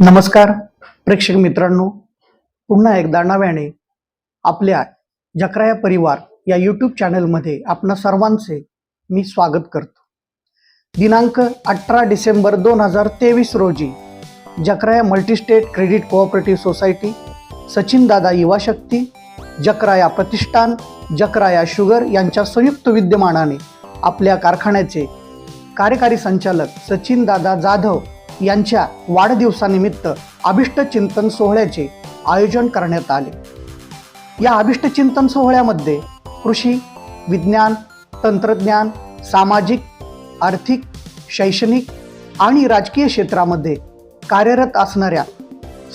नमस्कार प्रेक्षक मित्रांनो. पुन्हा एकदा नव्याने आपल्या जकराया परिवार या यूट्यूब चॅनलमध्ये आपणा सर्वांचे मी स्वागत करतो. दिनांक अठरा डिसेंबर दोन हजार तेवीस रोजी जकराया multistate credit cooperative society Sachin दादा युवा शक्ती जकराया प्रतिष्ठान जकराया शुगर यांच्या संयुक्त विद्यमानाने आपल्या कारखान्याचे कार्यकारी संचालक सचिन दादा जाधव यांच्या वाढदिवसानिमित्त अभिष्ट चिंतन सोहळ्याचे आयोजन करण्यात आले. या अभिष्ट चिंतन सोहळ्यामध्ये कृषी विज्ञान तंत्रज्ञान सामाजिक आर्थिक शैक्षणिक आणि राजकीय क्षेत्रामध्ये कार्यरत असणाऱ्या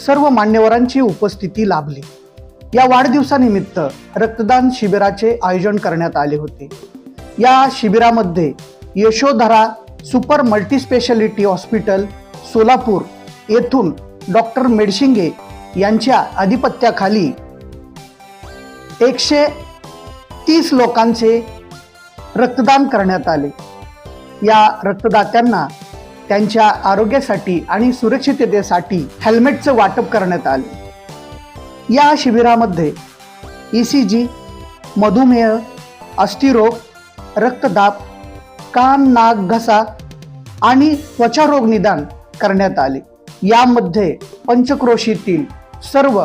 सर्व मान्यवरांची उपस्थिती लाभली. या वाढदिवसानिमित्त रक्तदान शिबिराचे आयोजन करण्यात आले होते. या शिबिरामध्ये Yashodhara super multispeciality hospital Solapur येथून डॉक्टर मेडशिंगे यांच्या आधिपत्याखाली एकशे तीस लोकांचे रक्तदान करण्यात आले. या रक्तदात्यांना त्यांच्या आरोग्यासाठी आणि सुरक्षिततेसाठी हेल्मेटचं वाटप करण्यात आले. या शिबिरामध्ये ई सी जी मधुमेह अस्थिरोग रक्तदाब कान नाक घसा आणि त्वचारोग निदान करण्यात आले. यामध्ये पंचक्रोशीतील सर्व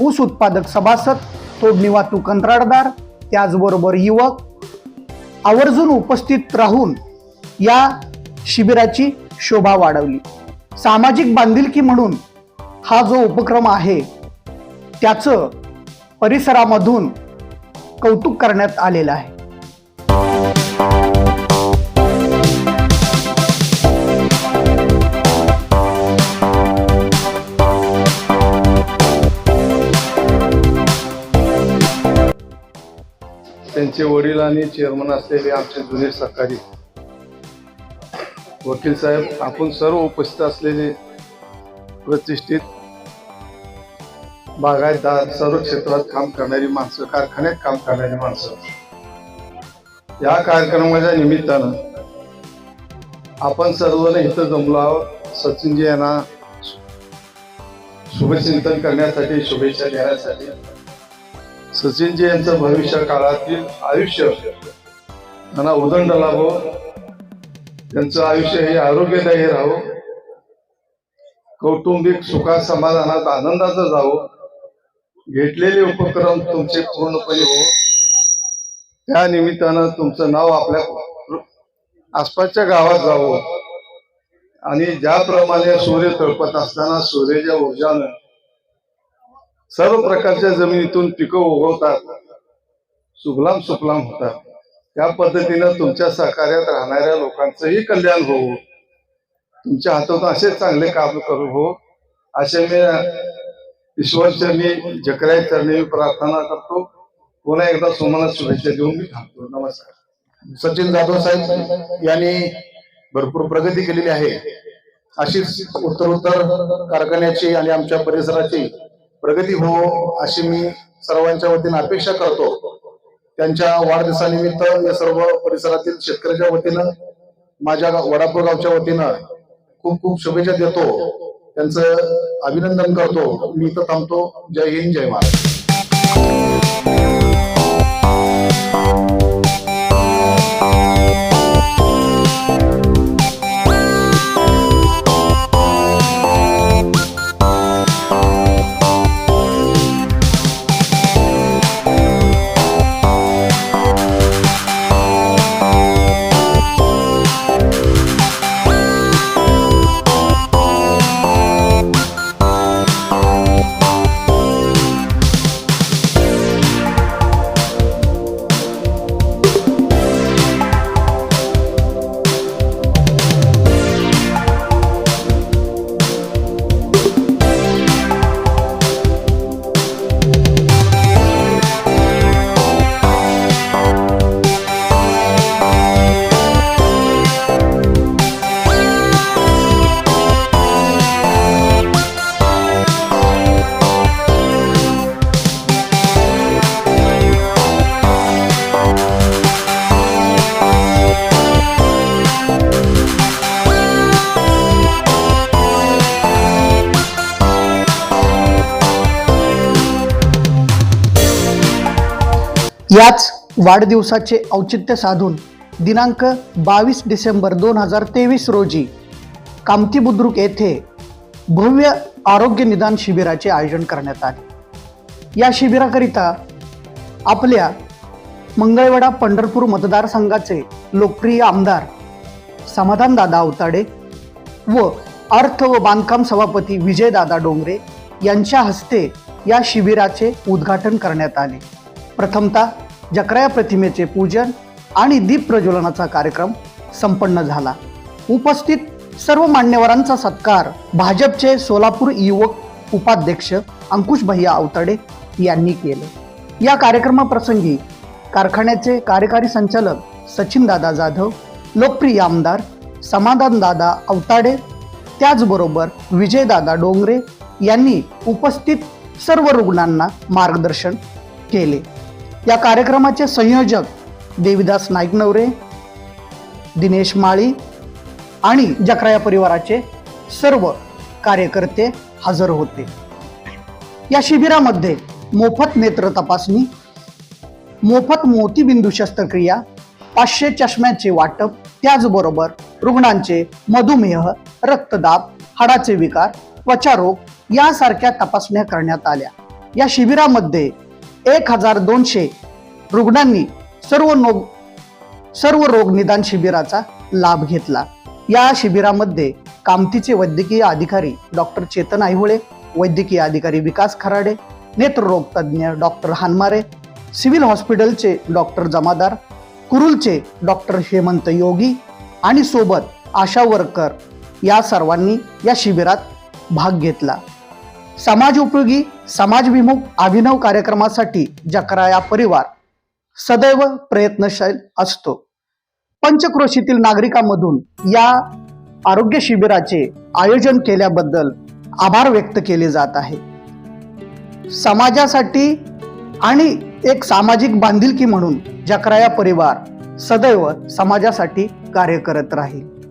ऊस उत्पादक सभासद तोडणी वाहतूक कंत्राटदार त्याचबरोबर युवक आवर्जून उपस्थित राहून या शिबिराची शोभा वाढवली. सामाजिक बांधिलकी म्हणून हा जो उपक्रम आहे त्याचं परिसरामधून कौतुक करण्यात आलेलं आहे. त्यांचे वडील आणि चेअरमन असलेले आमचे जुने सहकारी. वकील साहेब आपण सर्व उपस्थित असलेले प्रतिष्ठित बागायतदार सर्व क्षेत्रात काम करणारी माणसं कारखान्यात काम करणारी माणसं. या कार्यक्रमाच्या निमित्तानं आपण सर्वजण इथं जमलो आहोत. सचिनजी यांना शुभचिंतन करण्यासाठी शुभेच्छा देण्यासाठी. सचिनजी यांचं भविष्य काळातील आयुष्य. त्यांना उदंड लाभो. त्यांचं आयुष्य हे आरोग्यदायी राहो. कौटुंबिक सुखात समाधानात आनंदाचं जावो. घेतलेले उपक्रम तुमचे पूर्णपणे हो. त्या निमित्तानं तुमचं नाव आपल्या आसपासच्या गावात जावं. आणि ज्याप्रमाणे सूर्य तळपत असताना सूर्याच्या ऊर्जानं सर्व प्रकारच्या जमिनीतून पिकं उगवतात. सुफलाम सुफलाम होतात. त्या पद्धतीनं तुमच्या सहकार्यात राहणाऱ्या लोकांचंही कल्याण होवो. तुमच्या हातातून असे चांगले काम करू हो. असे मी ईश्वरचरणी जकराय चरणी प्रार्थना करतो. पुन्हा एकदा सोमाला शुभेच्छा देऊन मी थांबतो. नमस्कार. सचिन जाधव साहेब यांनी भरपूर प्रगती केलेली आहे. अशीच उत्तरोत्तर कारखान्याची आणि आमच्या परिसराची प्रगती हो अशी मी सर्वांच्या वतीने अपेक्षा करतो. त्यांच्या वाढदिवसानिमित्त या सर्व परिसरातील शेतकऱ्याच्या वतीनं माझ्या वडापूर गावच्या वतीनं खूप खूप शुभेच्छा देतो. त्यांचं अभिनंदन करतो. मी इथं थांबतो. जय हिंद जय महाराष्ट्र. याच वाढदिवसाचे औचित्य साधून दिनांक बावीस डिसेंबर दोन हजार तेवीस रोजी कामती बुद्रुक येथे भव्य आरोग्य निदान शिबिराचे आयोजन करण्यात आले. या शिबिराकरिता आपल्या मंगळवेढा पंढरपूर मतदारसंघाचे लोकप्रिय आमदार समाधानदादा अवताडे व अर्थ व बांधकाम सभापती विजयदादा डोंगरे यांच्या हस्ते या शिबिराचे उद्घाटन करण्यात आले. प्रथमतः जकराया प्रतिमेचे पूजन आणि दीप प्रज्वलनाचा कार्यक्रम संपन्न झाला. उपस्थित सर्व मान्यवरांचा सत्कार भाजपचे सोलापूर युवक उपाध्यक्ष अंकुश भैया अवताडे यांनी केले. या कार्यक्रमाप्रसंगी कारखान्याचे कार्यकारी संचालक सचिन दादा जाधव लोकप्रिय आमदार समाधान दादा अवताडे त्याचबरोबर विजयदादा डोंगरे यांनी उपस्थित सर्व रुग्णांना मार्गदर्शन केले. या कार्यक्रमाचे संयोजक देविदास नाईकनवरे दिनेश माळी आणि जकराया परिवाराचे सर्व कार्यकर्ते हजर होते. या शिबिरामध्ये मोफत नेत्र तपासणी मोफत मोतीबिंदू शस्त्रक्रिया पाचशे चष्म्याचे वाटप त्याचबरोबर रुग्णांचे मधुमेह रक्तदाब हाडाचे विकार त्वचारोग यासारख्या तपासण्या करण्यात आल्या. या शिबिरामध्ये एक हजार दोनशे रुग्णांनी सर्व नो सर्व रोग निदान शिबिराचा लाभ घेतला. या शिबिरामध्ये कामतीचे वैद्यकीय अधिकारी डॉक्टर चेतन आयहोळे वैद्यकीय अधिकारी विकास खराडे नेत्ररोग तज्ज्ञ डॉक्टर हानमारे सिव्हिल हॉस्पिटलचे डॉक्टर जमादार कुरुलचे डॉक्टर हेमंत योगी आणि सोबत आशा वर्कर या सर्वांनी या शिबिरात भाग घेतला. समाज उपयोगी समाजविमुख अभिनव कार्यक्रमासाठी जकराया परिवार सदैव प्रयत्नशील असतो. पंचक्रोशीतील नागरिकांमधून या आरोग्य शिबिराचे आयोजन केल्याबद्दल आभार व्यक्त केले जात आहे. समाजासाठी आणि एक सामाजिक बांधिलकी म्हणून जकराया परिवार सदैव समाजासाठी कार्य करत राहील.